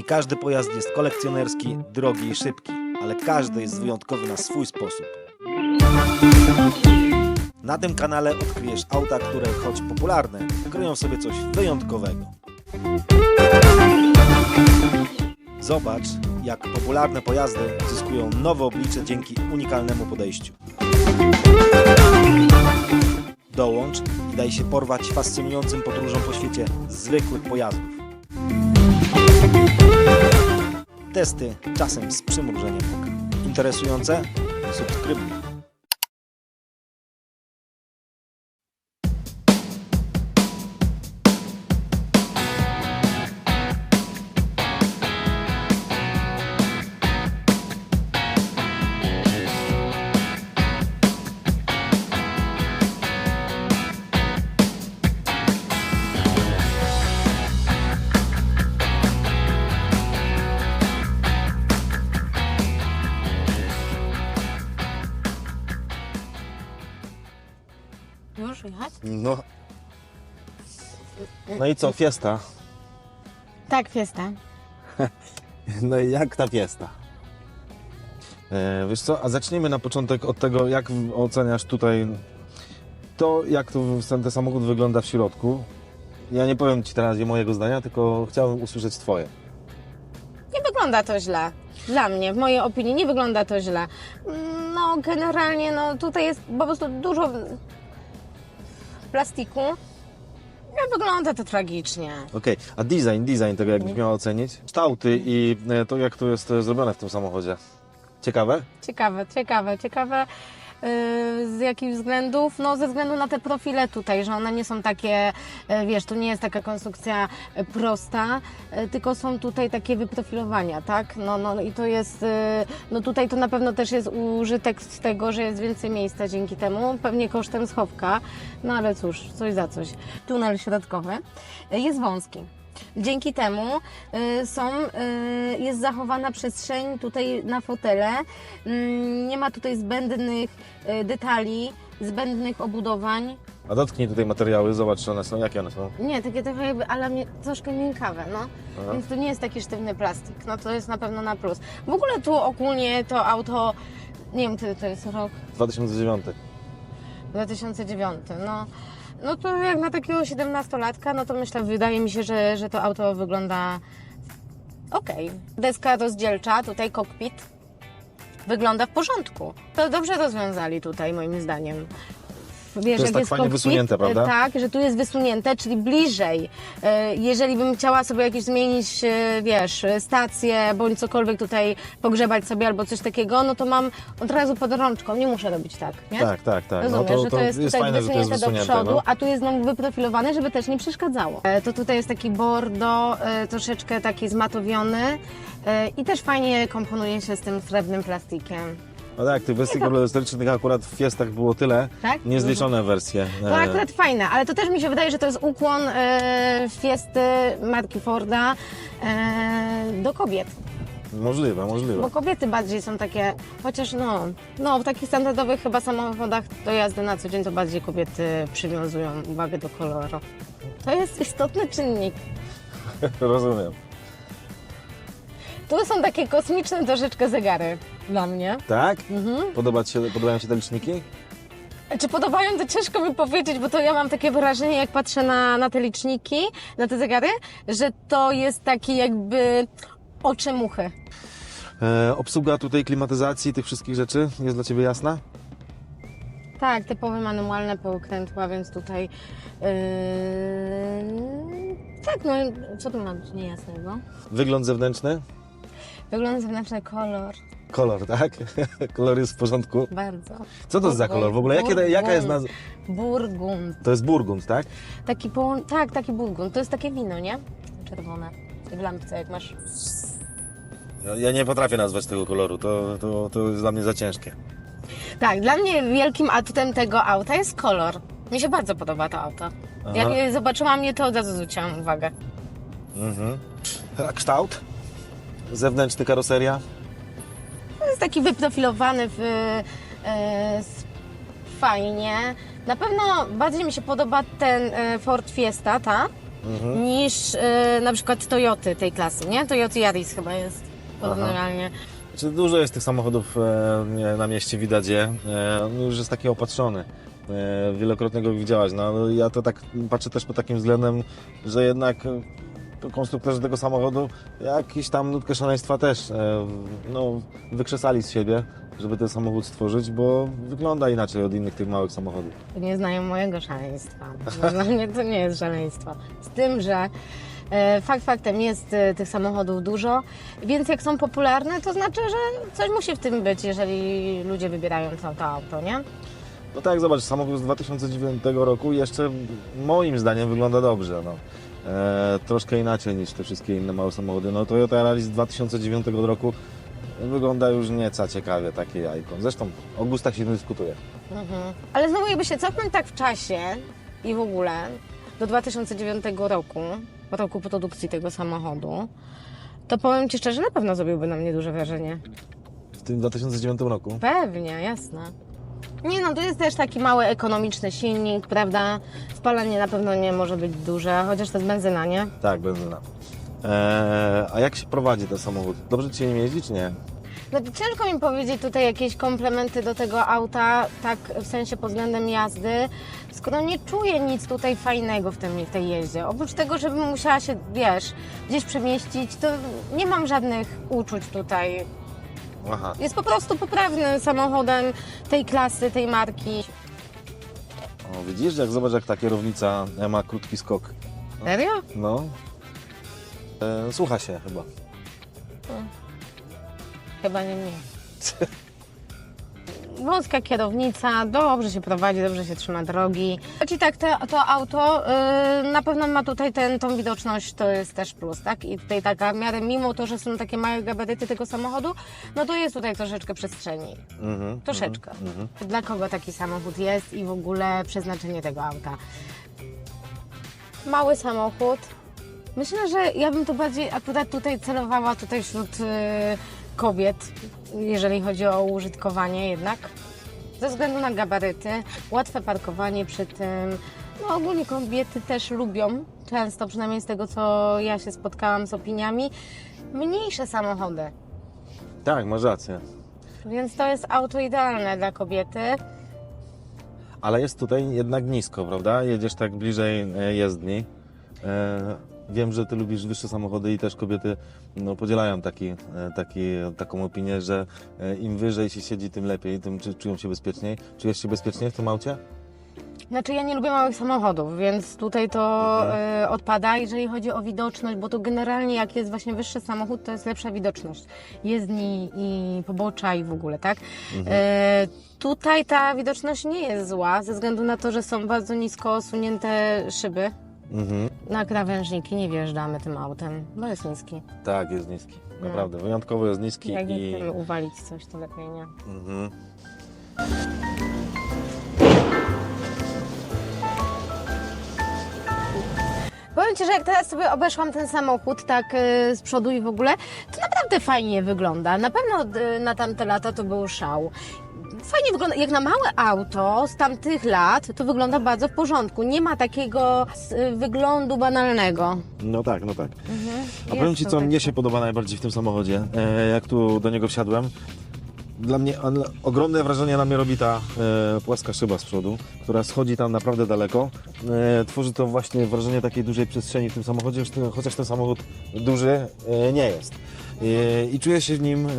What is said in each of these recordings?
Nie każdy pojazd jest kolekcjonerski, drogi i szybki, ale każdy jest wyjątkowy na swój sposób. Na tym kanale odkryjesz auta, które choć popularne, kryją sobie coś wyjątkowego. Zobacz, jak popularne pojazdy zyskują nowe oblicze dzięki unikalnemu podejściu. Dołącz i daj się porwać fascynującym podróżom po świecie zwykłych pojazdów. Testy czasem z przymrużeniem oka. Interesujące? Subskrybuj. No. No i co, fiesta? Tak, fiesta. No i jak ta fiesta? E, wiesz co, a zacznijmy na początek od tego, jak oceniasz tutaj to, jak to, ten, ten samochód wygląda w środku. Ja nie powiem Ci teraz mojego zdania, tylko chciałbym usłyszeć Twoje. Nie wygląda to źle. Dla mnie, w mojej opinii, nie wygląda to źle. No, generalnie, no tutaj jest po prostu dużo plastiku. Nie wygląda to tragicznie. Okej, a design, design tego jakbyś miała ocenić? Kształty i e, to, jak to jest e, zrobione w tym samochodzie. Ciekawe? Ciekawe, ciekawe, ciekawe. Yy, Z jakich względów? No ze względu na te profile tutaj, że one nie są takie, yy, wiesz, to nie jest taka konstrukcja yy, prosta, tylko są tutaj takie wyprofilowania, tak? No, no i to jest, no tutaj to na pewno też jest użytek z tego, że jest więcej miejsca dzięki temu, pewnie kosztem schowka, no ale cóż, coś za coś. Tunel środkowy jest wąski. Dzięki temu y, są, y, jest zachowana przestrzeń tutaj na fotele. Mm, nie ma tutaj zbędnych y, detali, zbędnych obudowań. A dotknij tutaj materiały, zobacz, czy one są, jakie one są. Nie, takie trochę jakby, ale troszkę miękkawe, no. Aha. Więc to nie jest taki sztywny plastik. No to jest na pewno na plus. W ogóle tu ogólnie to auto, nie wiem, kiedy to jest rok 2009. 2009, no. No to jak na takiego 17-latka, no to myślę, wydaje mi się, że, że to auto wygląda okej. Deska rozdzielcza, tutaj kokpit, wygląda w porządku. To dobrze rozwiązali tutaj, moim zdaniem. Wiesz, jest jak tak fajnie wysunięte, e, prawda? Tak, że tu jest wysunięte, czyli bliżej. E, Jeżeli bym chciała sobie jakieś zmienić, e, wiesz, stację, bądź cokolwiek tutaj pogrzebać sobie albo coś takiego, no to mam od razu pod rączką, nie muszę robić tak, nie? Tak, tak, tak. Rozumiesz, no to, że to jest, tutaj fajne, to jest wysunięte do wysunięte. przodu, no. a tu jest znowu wyprofilowane, żeby też nie przeszkadzało. To tutaj jest taki bordo, troszeczkę taki zmatowiony i też fajnie komponuje się z tym srebrnym plastikiem. No tak, tych wersji kolorystycznych akurat w Fiestach było tyle, Tak? niezliczone wersje. To E, akurat fajne, ale to też mi się wydaje, że to jest ukłon e, Fiesty marki Forda e, do kobiet. Możliwe, możliwe. Bo kobiety bardziej są takie, chociaż no, no w takich standardowych chyba samochodach do jazdy na co dzień to bardziej kobiety przywiązują uwagę do koloru. To jest istotny czynnik. Rozumiem. Tu są takie kosmiczne troszeczkę zegary dla mnie. Tak? Mhm. Podoba ci się, podobają Ci te liczniki? Czy podobają, to ciężko mi powiedzieć, bo to ja mam takie wrażenie, jak patrzę na, na te liczniki, na te zegary, że to jest taki jakby oczy muchy. E, obsługa tutaj klimatyzacji, tych wszystkich rzeczy jest dla Ciebie jasna? Tak, typowe manualne pokrętła, więc tutaj yy... tak, no co tu ma być niejasnego? Wygląd zewnętrzny? Wygląd zewnętrzny, kolor, Kolor, tak? Kolor jest w porządku. bardzo. Co to jest za kolor w ogóle? Jakie, jaka jest nazwa? Burgund. To jest burgund, tak? Taki połą... Tak, taki burgund. To jest takie wino, nie? Czerwone. W lampce, jak masz. Ja, ja nie potrafię nazwać tego koloru, to, to, to jest dla mnie za ciężkie. Tak, dla mnie wielkim atutem tego auta jest kolor. Mi się bardzo podoba to auto. Aha. Jak zobaczyłam je, to od razu zwróciłam uwagę. Mhm. A kształt? Zewnętrzny karoseria? To jest taki wyprofilowany w, e, fajnie. Na pewno bardziej mi się podoba ten e, Ford Fiesta, ta. Mhm. niż e, na przykład Toyoty tej klasy, nie? Toyota Yaris chyba jest porównywalnie. Znaczy, dużo jest tych samochodów e, nie, na mieście, widać je. E, no już jest taki opatrzony. E, wielokrotnie go widziałaś. No, ale ja to tak patrzę też pod takim względem, że jednak e, konstruktorzy tego samochodu jakiś tam nutkę szaleństwa też e, no, wykrzesali z siebie, żeby ten samochód stworzyć, bo wygląda inaczej od innych tych małych samochodów. Nie znają mojego szaleństwa. Dla mnie to nie jest szaleństwo. Z tym, że e, fakt faktem jest e, tych samochodów dużo, więc jak są popularne, to znaczy, że coś musi w tym być, jeżeli ludzie wybierają to, to auto, nie? No tak, zobacz, samochód z 2009 roku jeszcze moim zdaniem wygląda dobrze. No. E, troszkę inaczej niż te wszystkie inne małe samochody. No Toyota Yaris z 2009 roku wygląda już nieco ciekawie, takie jajko. Zresztą o gustach się nie dyskutuje. Mhm. Ale znowu jakby się cofnąć tak w czasie i w ogóle do 2009 roku, roku produkcji tego samochodu, to powiem Ci szczerze, na pewno zrobiłby na mnie duże wrażenie. W tym 2009 roku. Pewnie, jasne. Nie no, tu jest też taki mały ekonomiczny silnik, prawda? Spalanie na pewno nie może być duże, chociaż to jest benzyna, nie? Tak, benzyna. E, a jak się prowadzi ten samochód? Dobrze ci się nim jeździ, czy nie? No ciężko mi powiedzieć tutaj jakieś komplementy do tego auta, tak w sensie pod względem jazdy, skoro nie czuję nic tutaj fajnego w, tym, w tej jeździe. Oprócz tego, żebym musiała się, wiesz, gdzieś przemieścić, to nie mam żadnych uczuć tutaj. Aha. Jest po prostu poprawnym samochodem tej klasy, tej marki. O, widzisz, jak zobacz, jak ta kierownica ma krótki skok. Serio? No. E, słucha się chyba. Chyba nie mnie. Wąska kierownica, dobrze się prowadzi, dobrze się trzyma drogi. Choć i tak to, to auto yy, na pewno ma tutaj ten, tą widoczność, to jest też plus, tak? I tutaj taka w miarę, mimo to, że są takie małe gabaryty tego samochodu, no to jest tutaj troszeczkę przestrzeni. Mhm, Troszeczkę. mhm, mhm. Dla kogo taki samochód jest i w ogóle przeznaczenie tego auta. Mały samochód. Myślę, że ja bym to bardziej akurat tutaj celowała tutaj wśród y, kobiet, jeżeli chodzi o użytkowanie jednak. Ze względu na gabaryty, łatwe parkowanie przy tym. No ogólnie kobiety też lubią, często przynajmniej z tego co ja się spotkałam z opiniami, mniejsze samochody. Tak, masz rację. Więc to jest auto idealne dla kobiety. Ale jest tutaj jednak nisko, prawda? Jedziesz tak bliżej e, jezdni. E, wiem, że ty lubisz wyższe samochody i też kobiety no, podzielają taki, e, taki, taką opinię, że e, im wyżej się siedzi, tym lepiej, tym czują się bezpieczniej. Czujesz się bezpieczniej w tym aucie? Znaczy ja nie lubię małych samochodów, więc tutaj to Mhm. y, odpada. Jeżeli chodzi o widoczność, bo to generalnie jak jest właśnie wyższy samochód, to jest lepsza widoczność jezdni i pobocza i w ogóle, tak? Mhm. E, tutaj ta widoczność nie jest zła, ze względu na to, że są bardzo nisko osunięte szyby. Mhm. Na krawężniki nie wjeżdżamy tym autem, bo jest niski. Tak, jest niski. Naprawdę, wyjątkowo jest niski Jak nie i... chcemy uwalić coś, to lepiej nie. Mhm. Powiem Ci, że jak teraz sobie obeszłam ten samochód tak y, z przodu i w ogóle, to naprawdę fajnie wygląda. Na pewno y, na tamte lata to był szał. Fajnie wygląda, jak na małe auto z tamtych lat, to wygląda bardzo w porządku. Nie ma takiego y, wyglądu banalnego. No tak, no tak. A Jest powiem Ci, co takie. mnie się podoba najbardziej w tym samochodzie, e, jak tu do niego wsiadłem. Dla mnie on, ogromne wrażenie na mnie robi ta e, płaska szyba z przodu, która schodzi tam naprawdę daleko. E, tworzy to właśnie wrażenie takiej dużej przestrzeni w tym samochodzie, już ten, chociaż ten samochód duży e, nie jest. E, I czuję się w nim e,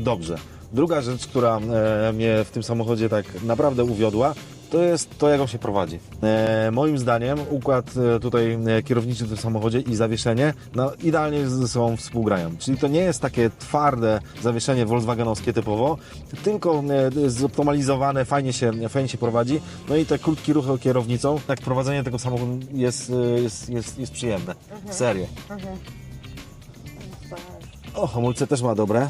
dobrze. Druga rzecz, która e, mnie w tym samochodzie tak naprawdę uwiodła, to jest to, jak on się prowadzi. E, moim zdaniem układ e, tutaj e, kierowniczy w tym samochodzie i zawieszenie no, idealnie ze sobą współgrają. Czyli to nie jest takie twarde zawieszenie volkswagenowskie typowo, tylko e, zoptymalizowane, fajnie się, fajnie się prowadzi. No i te krótkie ruchy kierownicą, tak prowadzenie tego samochodu jest, e, jest, jest, jest przyjemne. Serio. Mhm. O, hamulce też ma dobre.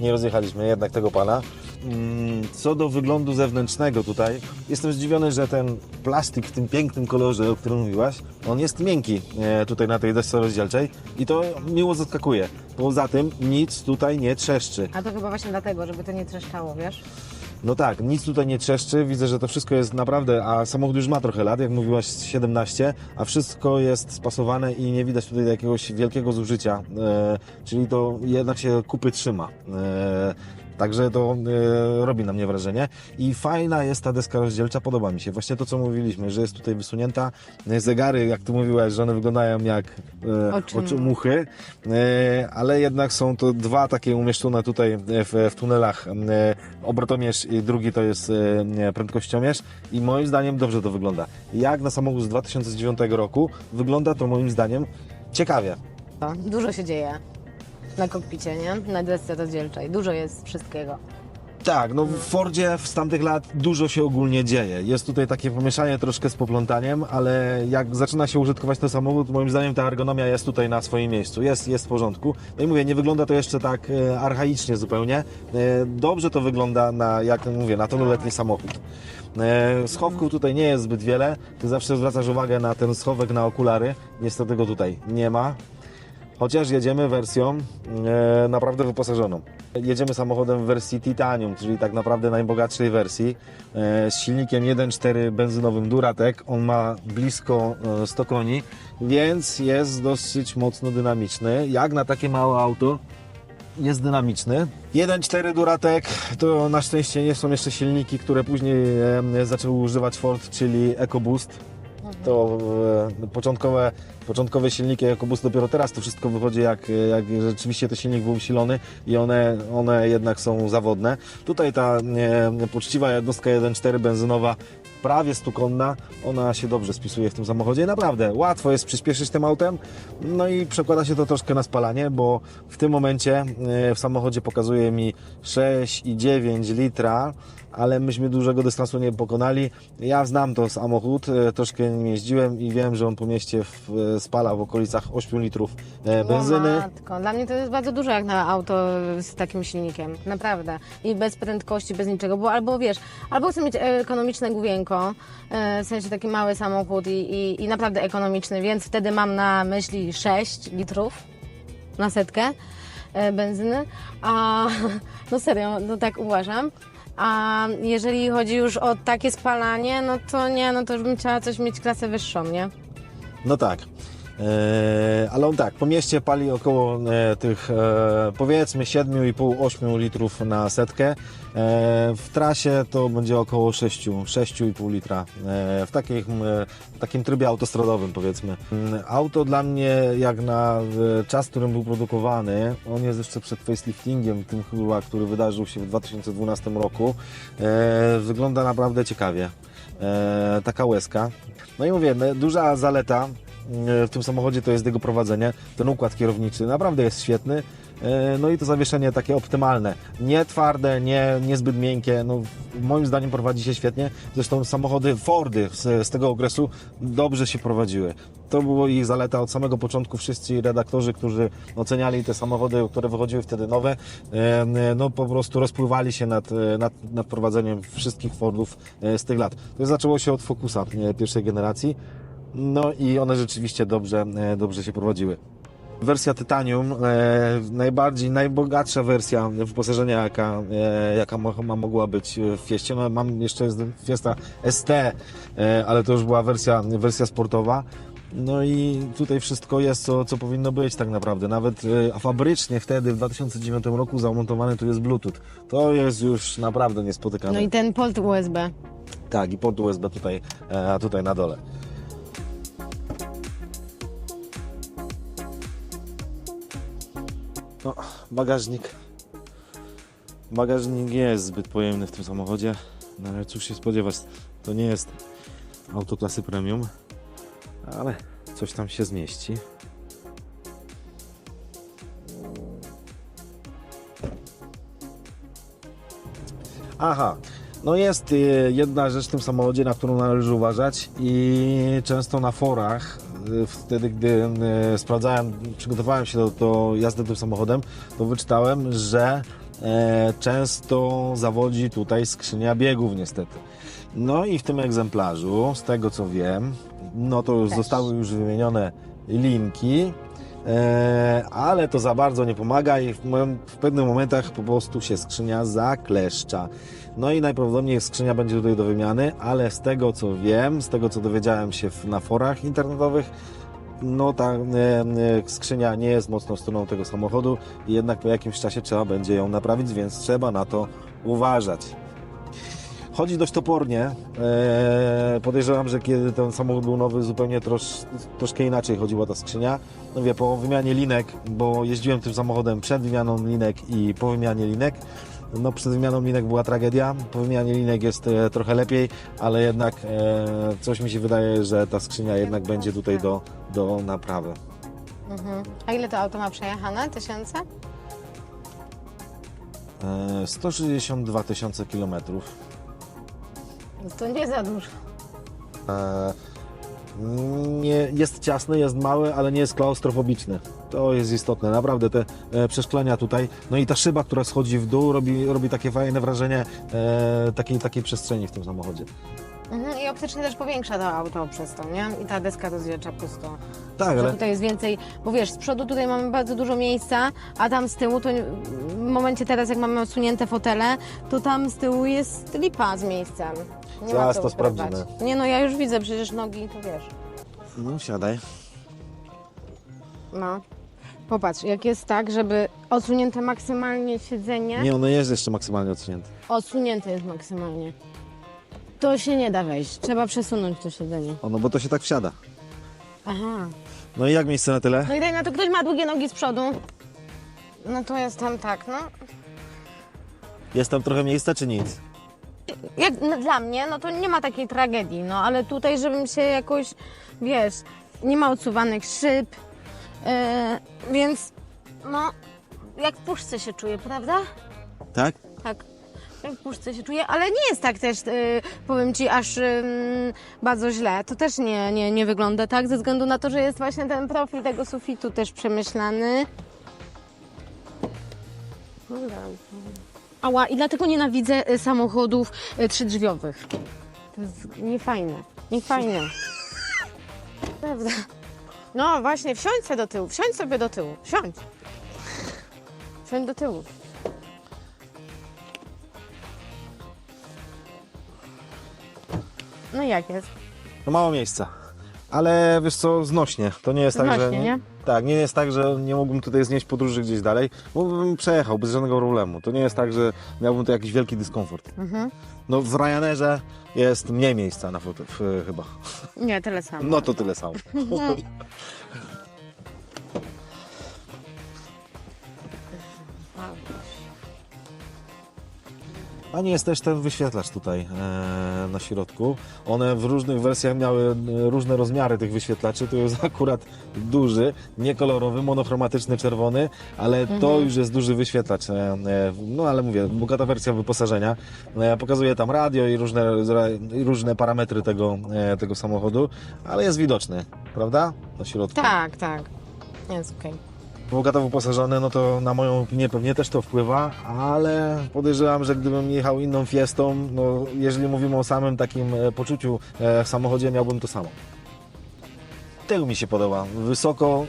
Nie rozjechaliśmy jednak tego pana. Mm, Co do wyglądu zewnętrznego tutaj, jestem zdziwiony, że ten plastik w tym pięknym kolorze, o którym mówiłaś, on jest miękki e, tutaj na tej desce rozdzielczej i to miło zaskakuje. Poza tym nic tutaj nie trzeszczy. A to chyba właśnie dlatego, żeby to nie trzeszczało, wiesz? No tak, nic tutaj nie trzeszczy, widzę, że to wszystko jest naprawdę, a samochód już ma trochę lat, jak mówiłaś 17, a wszystko jest spasowane i nie widać tutaj jakiegoś wielkiego zużycia, e, czyli to jednak się kupy trzyma. E, Także to e, robi na mnie wrażenie. I fajna jest ta deska rozdzielcza, podoba mi się. Właśnie to, co mówiliśmy, że jest tutaj wysunięta. E, Zegary, jak tu mówiłaś, że one wyglądają jak e, Oczy oczy muchy, ale jednak są to dwa takie umieszczone tutaj w, w tunelach. Obrotomierz i drugi to jest prędkościomierz i moim zdaniem dobrze to wygląda. Jak na samochód z 2009 roku wygląda to moim zdaniem ciekawie. Dużo się dzieje na kokpicie, nie? Na desce rozdzielczej. Dużo jest wszystkiego. Tak, no w Fordzie z tamtych lat dużo się ogólnie dzieje. Jest tutaj takie pomieszanie troszkę z poplątaniem, ale jak zaczyna się użytkować ten samochód, moim zdaniem ta ergonomia jest tutaj na swoim miejscu, jest, jest w porządku. No i mówię, nie wygląda to jeszcze tak e, archaicznie zupełnie. E, dobrze to wygląda na, jak mówię, na tonoletni samochód. E, schowków tutaj nie jest zbyt wiele. Ty zawsze zwracasz uwagę na ten schowek na okulary. Niestety go tutaj nie ma. Chociaż jedziemy wersją e, naprawdę wyposażoną. Jedziemy samochodem w wersji Titanium, czyli tak naprawdę najbogatszej wersji, e, z silnikiem 1.4 benzynowym Duratec. On ma blisko e, 100 koni, więc jest dosyć mocno dynamiczny. Jak na takie małe auto, jest dynamiczny. 1.4 Duratec to na szczęście nie są jeszcze silniki, które później e, zaczęły używać Ford, czyli EcoBoost. To e, początkowe, początkowe silniki EcoBoost dopiero teraz to wszystko wychodzi jak, jak rzeczywiście ten silnik był usilony i one, one jednak są zawodne. Tutaj ta e, poczciwa jednostka 1.4 benzynowa prawie stukonna, ona się dobrze spisuje w tym samochodzie. Naprawdę, łatwo jest przyspieszyć tym autem, no i przekłada się to troszkę na spalanie, bo w tym momencie e, w samochodzie pokazuje mi 6,9 litra, ale myśmy dużego dystansu nie pokonali. Ja znam to samochód, e, troszkę nim jeździłem i wiem, że on po mieście w, e, spala w okolicach 8 litrów e, benzyny. O matko, dla mnie to jest bardzo dużo jak na auto z takim silnikiem, naprawdę. I bez prędkości, bez niczego, bo albo wiesz, albo chcę mieć ekonomiczne główienko, w sensie taki mały samochód i, i, i naprawdę ekonomiczny, więc wtedy mam na myśli 6 litrów na setkę benzyny, a no serio, no tak uważam. A jeżeli chodzi już o takie spalanie, no to nie, no to już bym chciała coś mieć klasę wyższą, nie? No tak. E, ale on tak, po mieście pali około e, tych e, powiedzmy 7,5-8 litrów na setkę. W trasie to będzie około 6, 6,5 litra w, takim, takim trybie autostradowym powiedzmy. Mm, Auto dla mnie jak na czas, w którym był produkowany, on jest jeszcze przed faceliftingiem, tym chyba, który wydarzył się w 2012 roku, wygląda naprawdę ciekawie. Taka łezka. No i mówię, no, duża zaleta w tym samochodzie to jest jego prowadzenie. Ten układ kierowniczy naprawdę jest świetny. E, No i to zawieszenie takie optymalne. Nie twarde, nie, niezbyt miękkie. No, moim zdaniem prowadzi się świetnie. Zresztą samochody Fordy z, z tego okresu dobrze się prowadziły. To było ich zaleta od samego początku. Wszyscy redaktorzy, którzy oceniali te samochody, które wychodziły wtedy nowe, e, no po prostu rozpływali się nad, e, nad, nad prowadzeniem wszystkich Fordów z tych lat. To zaczęło się od Focusa pierwszej generacji. No i one rzeczywiście dobrze, e, dobrze się prowadziły. Wersja Titanium, e, najbardziej, najbogatsza wersja wyposażenia, jaka, e, jaka ma, mogła być w Fieście. No, mam jeszcze Fiesta ST, ale to już była wersja, wersja sportowa. No i tutaj wszystko jest, co, co powinno być tak naprawdę. Nawet fabrycznie wtedy, w 2009 roku zamontowany tu jest Bluetooth. To jest już naprawdę niespotykane. No i ten port USB. Tak, i port USB tutaj, tutaj na dole. No, bagażnik. Bagażnik nie jest zbyt pojemny w tym samochodzie, no ale cóż się spodziewać, to nie jest auto klasy premium, ale coś tam się zmieści. Aha, no jest y, jedna rzecz w tym samochodzie, na którą należy uważać i często na forach, wtedy gdy y, sprawdzałem, przygotowałem się do, do jazdy tym samochodem, to wyczytałem, że e, często zawodzi tutaj skrzynia biegów niestety. No i w tym egzemplarzu, z tego co wiem, no to już Też. zostały już wymienione linki, ale to za bardzo nie pomaga i w, moim, w pewnych momentach po prostu się skrzynia zakleszcza. No i najprawdopodobniej skrzynia będzie tutaj do wymiany, ale z tego co wiem, z tego co dowiedziałem się na forach internetowych, no ta e, e, skrzynia nie jest mocną stroną tego samochodu i jednak po jakimś czasie trzeba będzie ją naprawić, więc trzeba na to uważać. Chodzi dość topornie. Eee, podejrzewam, że kiedy ten samochód był nowy, zupełnie trosz, troszkę inaczej chodziła ta skrzynia. No wie, po wymianie linek, bo jeździłem tym samochodem przed wymianą linek i po wymianie linek. No przed wymianą linek była tragedia, po wymianie linek jest e, trochę lepiej, ale jednak e, coś mi się wydaje, że ta skrzynia jednak będzie tutaj do, do naprawy. Mhm. A ile to auto ma przejechane? Tysiące? E, 162 tysiące kilometrów. To nie za dużo. E, nie, jest ciasny, jest mały, ale nie jest klaustrofobiczny. To jest istotne. Naprawdę te e, przeszklenia tutaj, no i ta szyba, która schodzi w dół, robi, robi takie fajne wrażenie e, takiej, takiej przestrzeni w tym samochodzie. Mhm. I optycznie też powiększa to auto przez to, nie? I ta deska rozdzielcza pusto. Tak, Że ale tutaj jest więcej, bo wiesz, z przodu tutaj mamy bardzo dużo miejsca, a tam z tyłu to w momencie teraz jak mamy odsunięte fotele, to tam z tyłu jest lipa z miejscem. Nie Zaraz co to ukrywać. sprawdzimy. Nie no, ja już widzę przecież nogi, to wiesz. no siadaj. No. Popatrz, jak jest tak, żeby odsunięte maksymalnie siedzenie, Nie, ono jest jeszcze maksymalnie odsunięte. odsunięte jest maksymalnie. To się nie da wejść, trzeba przesunąć to siedzenie. Ono, bo to się tak wsiada. Aha. No i jak miejsce na tyle? No i daj na to, ktoś ma długie nogi z przodu. No to jest tam tak, no. Jest tam trochę miejsca, czy nic? Jak no, dla mnie, no to nie ma takiej tragedii, no ale tutaj, żebym się jakoś, wiesz, nie ma odsuwanych szyb, yy, więc no, jak w puszce się czuję, prawda? Tak? Tak, w puszce się czuję, ale nie jest tak też, yy, powiem Ci, aż bardzo źle. To też nie, nie, nie wygląda tak, ze względu na to, że jest właśnie ten profil tego sufitu też przemyślany. Dobra. Ała, i dlatego nienawidzę y, samochodów y, trzydrzwiowych. To jest niefajne, niefajne. Prawda. No właśnie, wsiądź sobie do tyłu, wsiądź sobie do tyłu, wsiądź. Wsiądź do tyłu. No jak jest? No mało miejsca. Ale wiesz co, znośnie. To nie jest tak, że. Nie? Tak, nie jest tak, że nie mógłbym tutaj znieść podróży gdzieś dalej, bo bym przejechał bez żadnego problemu. To nie jest tak, że miałbym tu jakiś wielki dyskomfort. Mhm. No w Ryanerze jest mniej miejsca na foto, w, chyba. Nie, tyle samo. No to tyle samo. A nie jest też ten wyświetlacz tutaj e, na środku. One w różnych wersjach miały e, różne rozmiary tych wyświetlaczy. To jest akurat duży, niekolorowy, monochromatyczny, czerwony, ale to już jest duży wyświetlacz. E, e, no ale mówię, bogata wersja wyposażenia. E, pokazuje tam radio i różne, różne parametry tego, e, tego samochodu, ale jest widoczny, prawda? Na środku. Tak, tak. Jest okej. Bogato wyposażony, no to na moją opinię pewnie też to wpływa, ale podejrzewam, że gdybym jechał inną Fiestą, no jeżeli mówimy o samym takim e, poczuciu e, w samochodzie, miałbym to samo. Tył mi się podoba. Wysoko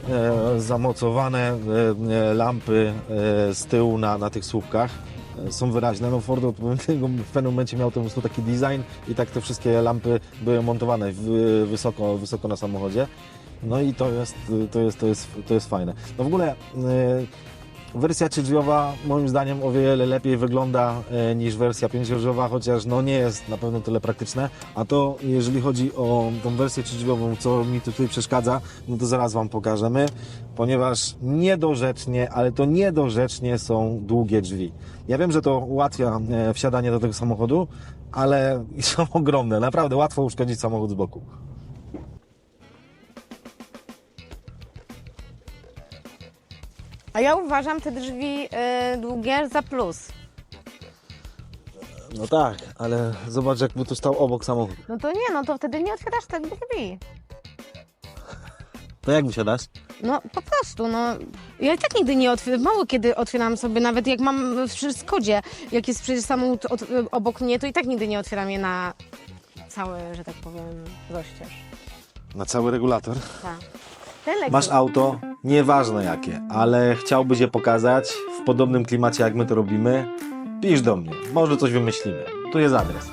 e, zamocowane e, e, lampy e, z tyłu na, na tych słupkach są wyraźne. No Ford od pewnego- w pewnym momencie miał po prostu taki design i tak te wszystkie lampy były montowane w, wysoko, wysoko na samochodzie. No i to jest, to jest, to jest, to jest fajne. No w ogóle e, wersja trzydrzwiowa moim zdaniem o wiele lepiej wygląda e, niż wersja pięciodrzwiowa, chociaż no nie jest na pewno tyle praktyczne. A to jeżeli chodzi o tą wersję trzydrzwiową, co mi tutaj przeszkadza, no to zaraz Wam pokażemy, ponieważ niedorzecznie, ale to niedorzecznie są długie drzwi. Ja wiem, że to ułatwia e, wsiadanie do tego samochodu, ale są ogromne. Naprawdę łatwo uszkodzić samochód z boku. A ja uważam te drzwi y, długie za plus. No tak, ale zobacz, jakby tu stał obok samochód. No to nie, no to wtedy nie otwierasz tak drzwi. To jak wysiadasz? No po prostu, no. Ja i tak nigdy nie otwieram, mało kiedy otwieram sobie, nawet jak mam w Skodzie, jak jest przecież samochód od, obok mnie, to i tak nigdy nie otwieram je na cały, że tak powiem, rozścież. Na cały regulator. Tak. Masz auto, nieważne jakie, ale chciałbyś je pokazać w podobnym klimacie jak my to robimy, pisz do mnie, może coś wymyślimy. Tu jest adres.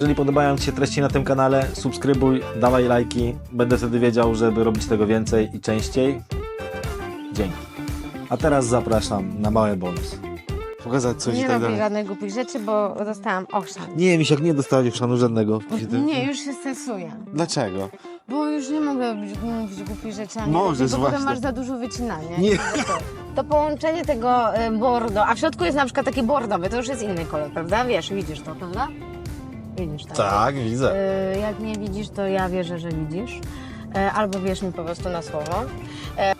Jeżeli podobają Ci się treści na tym kanale, subskrybuj, dawaj lajki, będę wtedy wiedział, żeby robić tego więcej i częściej. Dzięki. A teraz zapraszam na mały bonus. Pokazać coś nie i tak robię dalej. żadnych głupich rzeczy, bo dostałam ochrzan. Nie, Misiak, nie dostałeś szanu żadnego. Nie, już się stresuję. Dlaczego? Bo już nie mogę być- mówić głupich rzeczy, a nie Możesz, bo potem właśnie. masz za dużo wycinania. Nie. To, połączenie tego e, bordo, a w środku jest na przykład taki bordowy, to już jest inny kolor, prawda? Wiesz, widzisz to, prawda? Widzisz to. Tak, widzę. E, Jak nie widzisz, to ja wierzę, że widzisz. E, Albo wierz mi po prostu na słowo. E,